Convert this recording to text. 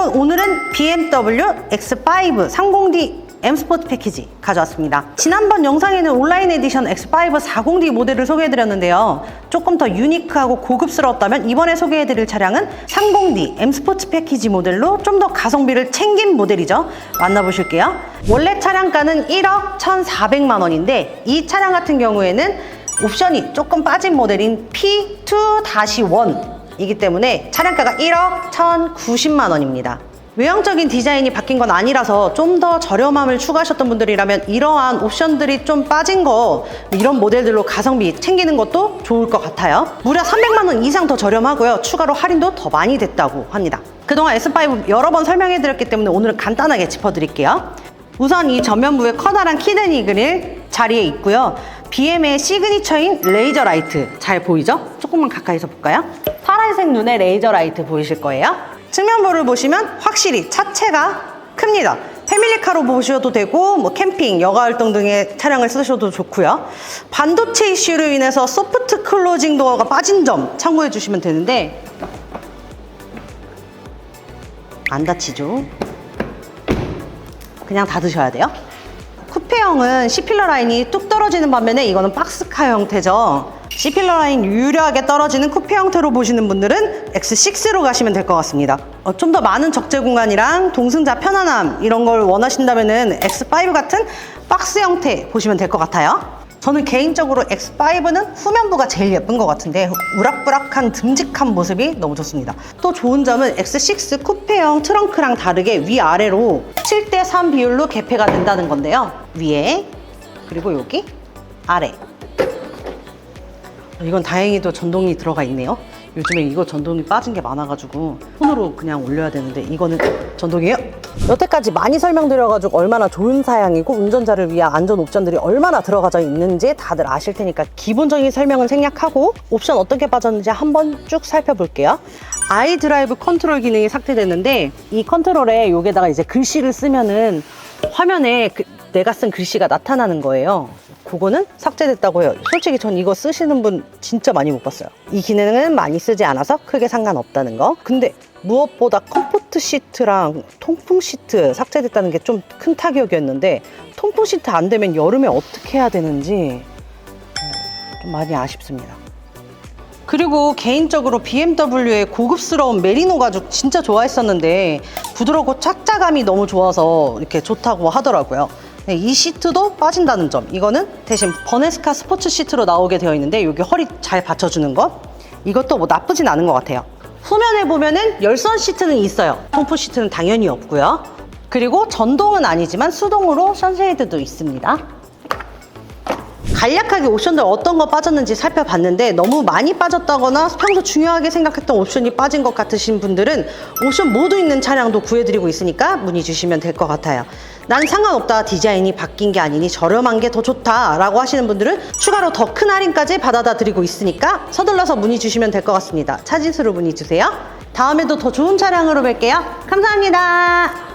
여러분 오늘은 BMW X5 30D M 스포츠 패키지 가져왔습니다. 지난번 영상에는 온라인 에디션 X5 40D 모델을 소개해드렸는데요. 조금 더 유니크하고 고급스러웠다면 이번에 소개해드릴 차량은 30D M 스포츠 패키지 모델로 좀 더 가성비를 챙긴 모델이죠. 만나보실게요. 원래 차량가는 1억 1,400만 원인데 이 차량 같은 경우에는 옵션이 조금 빠진 모델인 P2-1 이기 때문에 차량가가 1억 1,090만 원입니다. 외형적인 디자인이 바뀐 건 아니라서 좀 더 저렴함을 추구하셨던 분들이라면 이러한 옵션들이 좀 빠진 거 이런 모델들로 가성비 챙기는 것도 좋을 것 같아요. 무려 300만 원 이상 더 저렴하고요. 추가로 할인도 더 많이 됐다고 합니다. 그동안 S5 여러 번 설명해 드렸기 때문에 오늘은 간단하게 짚어 드릴게요. 우선 이 전면부에 커다란 키드니 그릴 자리에 있고요. BM의 시그니처인 레이저 라이트 잘 보이죠? 조금만 가까이서 볼까요? 파란색 눈의 레이저 라이트 보이실 거예요. 측면부를 보시면 확실히 차체가 큽니다. 패밀리카로 보셔도 되고 뭐 캠핑, 여가 활동 등의 차량을 쓰셔도 좋고요. 반도체 이슈로 인해서 소프트 클로징 도어가 빠진 점 참고해 주시면 되는데 안 다치죠? 그냥 닫으셔야 돼요. 쿠페형은 C필러 라인이 뚝 떨어지는 반면에 이거는 박스카 형태죠. C필러 라인 유려하게 떨어지는 쿠페 형태로 보시는 분들은 X6로 가시면 될 것 같습니다. 어, 좀 더 많은 적재 공간이랑 동승자 편안함 이런 걸 원하신다면 X5 같은 박스 형태 보시면 될 것 같아요. 저는 개인적으로 X5는 후면부가 제일 예쁜 것 같은데 우락부락한 듬직한 모습이 너무 좋습니다. 또 좋은 점은 X6 쿠페형 트렁크랑 다르게 위아래로 7대3 비율로 개폐가 된다는 건데요. 위에 그리고 여기 아래 어, 이건 다행히도 전동이 들어가 있네요. 요즘에 이거 전동이 빠진 게 많아가지고 손으로 그냥 올려야 되는데 이거는 전동이에요. 여태까지 많이 설명드려가지고 얼마나 좋은 사양이고 운전자를 위한 안전 옵션들이 얼마나 들어가져 있는지 다들 아실 테니까 기본적인 설명은 생략하고 옵션 어떻게 빠졌는지 한번 쭉 살펴볼게요. 아이 드라이브 컨트롤 기능이 삭제됐는데 이 컨트롤에 여기다가 이제 글씨를 쓰면은 화면에 그- 내가 쓴 글씨가 나타나는 거예요. 그거는 삭제됐다고 해요. 솔직히 전 이거 쓰시는 분 진짜 많이 못 봤어요. 이 기능은 많이 쓰지 않아서 크게 상관없다는 거. 근데 무엇보다 컴포트 시트랑 통풍 시트 삭제됐다는 게 좀 큰 타격이었는데 통풍 시트 안 되면 여름에 어떻게 해야 되는지 어, 좀 많이 아쉽습니다. 그리고 개인적으로 BMW의 고급스러운 메리노 가죽 진짜 좋아했었는데 부드럽고 착자감이 너무 좋아서 이렇게 좋다고 하더라고요. 네, 이 시트도 빠진다는 점. 이거는 대신 버네스카 스포츠 시트로 나오게 되어 있는데 여기 허리 잘 받쳐주는 거. 이것도 뭐 나쁘진 않은 것 같아요. 후면에 보면은 열선 시트는 있어요. 통풍 시트는 당연히 없고요. 그리고 전동은 아니지만 수동으로 선쉐이드도 있습니다. 간략하게 옵션들 어떤 거 빠졌는지 살펴봤는데 너무 많이 빠졌다거나 평소 중요하게 생각했던 옵션이 빠진 것 같으신 분들은 옵션 모두 있는 차량도 구해드리고 있으니까 문의 주시면 될 것 같아요. 난 상관없다 디자인이 바뀐 게 아니니 저렴한 게 더 좋다 라고 하시는 분들은 추가로 더 큰 할인까지 받아다 드리고 있으니까 서둘러서 문의 주시면 될 것 같습니다. 차진수로 문의 주세요. 다음에도 더 좋은 차량으로 뵐게요. 감사합니다.